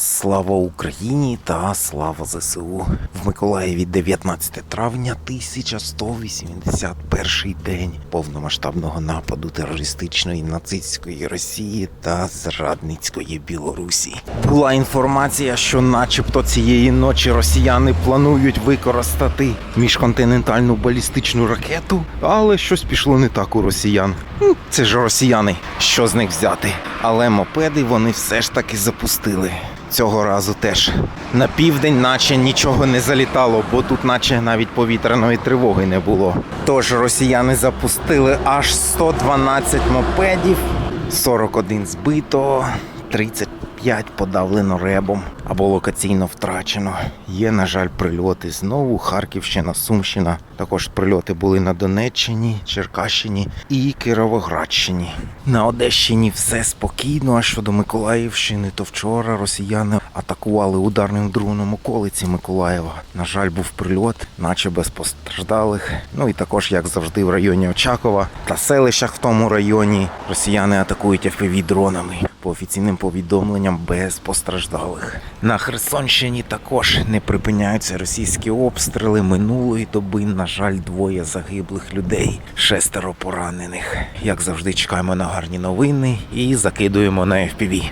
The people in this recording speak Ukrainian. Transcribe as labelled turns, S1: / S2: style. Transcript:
S1: Слава Україні та слава ЗСУ. В Миколаєві 19 травня 1181 день повномасштабного нападу терористичної нацистської Росії та зрадницької Білорусі. Була інформація, що, начебто, цієї ночі росіяни планують використати міжконтинентальну балістичну ракету, але щось пішло не так у росіян. Це ж росіяни, що з них взяти? Але мопеди вони все ж таки запустили. Цього разу теж на південь, наче нічого не залітало, бо тут, наче навіть повітряної тривоги не було. Тож росіяни запустили аж 112 мопедів, 41 збито, 35 подавлено ребом або локаційно втрачено. Є, на жаль, прильоти знову. Харківщина, Сумщина. Також прильоти були на Донеччині, Черкащині і Кіровоградщині. На Одещині все спокійно. А щодо Миколаївщини, то вчора росіяни атакували ударним дроном околиці Миколаєва. На жаль, був прильот, наче без постраждалих. Ну і також, як завжди, в районі Очакова та селищах в тому районі росіяни атакують fpv дронами. По офіційним повідомленням без постраждалих. На Херсонщині також не припиняються російські обстріли. Минулої доби, на жаль, двоє загиблих людей, шестеро поранених. Як завжди, чекаємо на гарні новини і закидуємо на FPV.